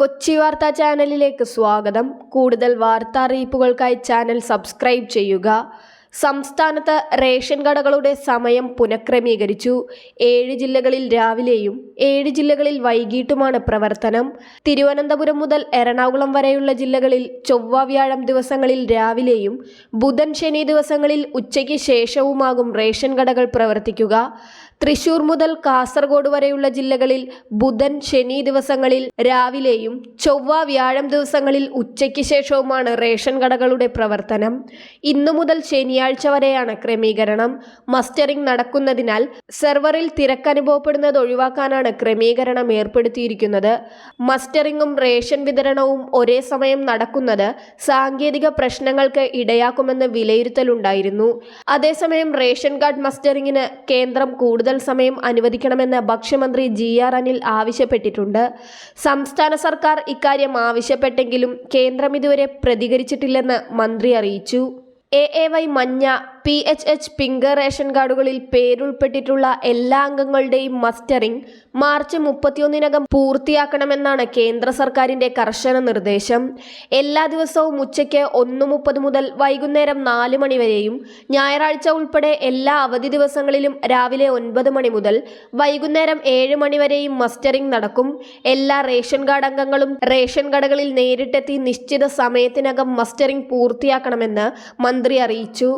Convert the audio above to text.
കൊച്ചി വാർത്താ ചാനലിലേക്ക് സ്വാഗതം. കൂടുതൽ വാർത്താ അറിയിപ്പുകൾക്കായി ചാനൽ സബ്സ്ക്രൈബ് ചെയ്യുക. സംസ്ഥാനത്ത് റേഷൻ കടകളുടെ സമയം പുനഃക്രമീകരിച്ചു. ഏഴ് ജില്ലകളിൽ രാവിലെയും ഏഴ് ജില്ലകളിൽ വൈകിട്ടുമാണ് പ്രവർത്തനം. തിരുവനന്തപുരം മുതൽ എറണാകുളം വരെയുള്ള ജില്ലകളിൽ ചൊവ്വ വ്യാഴം ദിവസങ്ങളിൽ രാവിലെയും ബുധൻ ശനി ദിവസങ്ങളിൽ ഉച്ചയ്ക്ക് ശേഷവുമാകും റേഷൻ കടകൾ പ്രവർത്തിക്കുക. തൃശൂർ മുതൽ കാസർഗോഡ് വരെയുള്ള ജില്ലകളിൽ ബുധൻ ശനി ദിവസങ്ങളിൽ രാവിലെയും ചൊവ്വ വ്യാഴം ദിവസങ്ങളിൽ ഉച്ചയ്ക്ക് ശേഷവുമാണ് റേഷൻ കടകളുടെ പ്രവർത്തനം. ഇന്നു മുതൽ ശനിയാഴ്ച വരെയാണ് ക്രമീകരണം. മസ്റ്ററിംഗ് നടക്കുന്നതിനാൽ സെർവറിൽ തിരക്കനുഭവപ്പെടുന്നത് ഒഴിവാക്കാനാണ് ക്രമീകരണം ഏർപ്പെടുത്തിയിരിക്കുന്നത്. മസ്റ്ററിംഗും റേഷൻ വിതരണവും ഒരേ സമയം നടക്കുന്നത് സാങ്കേതിക പ്രശ്നങ്ങൾക്ക് ഇടയാക്കുമെന്ന് വിലയിരുത്തലുണ്ടായിരുന്നു അതേസമയം റേഷൻ കാർഡ് മസ്റ്ററിംഗിന് കേന്ദ്രം കൂടുതൽ സമയം അനുവദിക്കണമെന്ന് ഭക്ഷ്യമന്ത്രി ജി ആർ അനിൽ ആവശ്യപ്പെട്ടിട്ടുണ്ട്. സംസ്ഥാന സർക്കാർ ഇക്കാര്യം ആവശ്യപ്പെട്ടെങ്കിലും കേന്ദ്രം ഇതുവരെ പ്രതികരിച്ചിട്ടില്ലെന്ന് മന്ത്രി അറിയിച്ചു. എ എ വൈ മഞ്ഞ P H H pink ration കാർഡുകളിൽ പേരുൾപ്പെട്ടിട്ടുള്ള എല്ലാ അംഗങ്ങളുടെയും മസ്റ്ററിംഗ് മാർച്ച് മുപ്പത്തിയൊന്നിനകം പൂർത്തിയാക്കണമെന്നാണ് കേന്ദ്ര സർക്കാരിന്റെ കർശന നിർദ്ദേശം. എല്ലാ ദിവസവും ഉച്ചയ്ക്ക് ഒന്ന് മുപ്പത് മുതൽ വൈകുന്നേരം നാല് മണി വരെയും ഞായറാഴ്ച ഉൾപ്പെടെ എല്ലാ അവധി ദിവസങ്ങളിലും രാവിലെ ഒൻപത് മണി മുതൽ വൈകുന്നേരം ഏഴ് മണി വരെയും മസ്റ്ററിംഗ് നടക്കും. എല്ലാ റേഷൻ കാർഡ് അംഗങ്ങളും റേഷൻ കടകളിൽ നേരിട്ടെത്തി നിശ്ചിത സമയത്തിനകം മസ്റ്ററിംഗ് പൂർത്തിയാക്കണമെന്ന് മന്ത്രി അറിയിച്ചു.